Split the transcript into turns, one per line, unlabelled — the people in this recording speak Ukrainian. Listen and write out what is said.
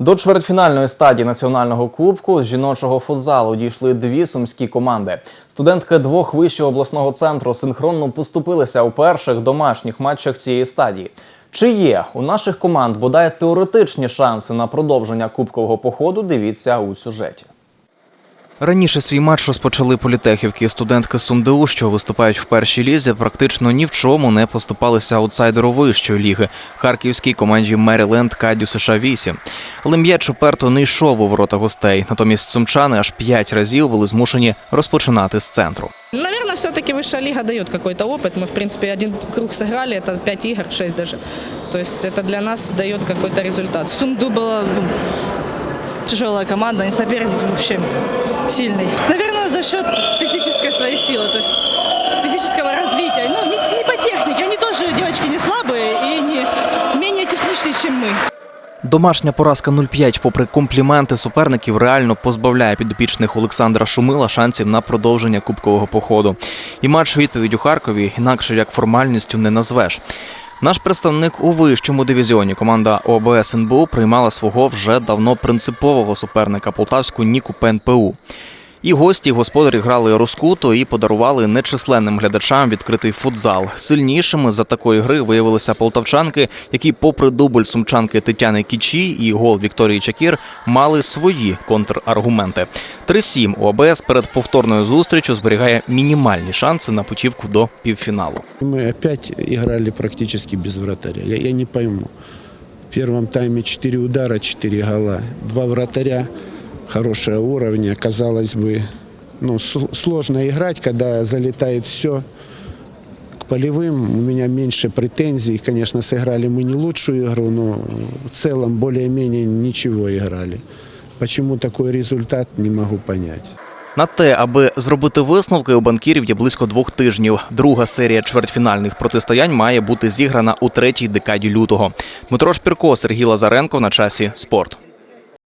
До чвертьфінальної стадії національного кубку з жіночого футзалу дійшли дві сумські команди. Студентки двох вищого обласного центру синхронно поступилися у перших домашніх матчах цієї стадії. Чи є у наших команд бодай теоретичні шанси на продовження кубкового походу? Дивіться у сюжеті. Раніше свій матч розпочали політехівки. Студентки СумДУ, що виступають в першій лізі, практично ні в чому не поступалися аутсайдеру вищої ліги харківській команді Меріленд Кадю США 8 Але м'яч уперто не йшов у ворота гостей. Натомість сумчани аж п'ять разів були змушені розпочинати з центру.
Наверное, все-таки высшая лига дает какой-то опыт. Мы, в принципе, один круг сыграли, это 5 игр, 6 даже. То есть это для нас дает какой-то результат.
Сумду была ну, тяжелая команда, не соперник вообще сильный. Наверное, за счет физической своей силы, то есть физического развития. Ну, не, не по технике, они тоже девочки не слабые и не менее техничные, чем мы.
Домашня поразка 0-5, попри компліменти суперників, реально позбавляє підопічних Олександра Шумила шансів на продовження кубкового походу. І матч відповідь у Харкові інакше як формальністю не назвеш. Наш представник у вищому дивізіоні команда ОБС НБУ приймала свого вже давно принципового суперника полтавську Ніку ПНПУ. І гості, і господарі грали розкуто і подарували нечисленним глядачам відкритий футзал. Сильнішими за такої гри виявилися полтавчанки, які, попри дубль сумчанки Тетяни Кічі і гол Вікторії Чакір, мали свої контраргументи. 3-7 у ОБС перед повторною зустрічю зберігає мінімальні шанси на путівку до півфіналу.
Мы опять играли практически без вратаря. Я, я не пойму. В первом тайме 4 удара, 4 гола. Два вратаря, хорошего уровня. Казалось бы, ну, сл- сложно играть, когда залетает все. К полевым у меня меньше претензий. Конечно, сыграли мы не лучшую игру, но в целом более-менее ничего играли. Почему такой результат, не могу понять.
На те, аби зробити висновки, у банкірів є близько двох тижнів. Друга серія чвертьфінальних протистоянь має бути зіграна у третій декаді лютого. Дмитро Шпірко, Сергій Лазаренко на часі спорт.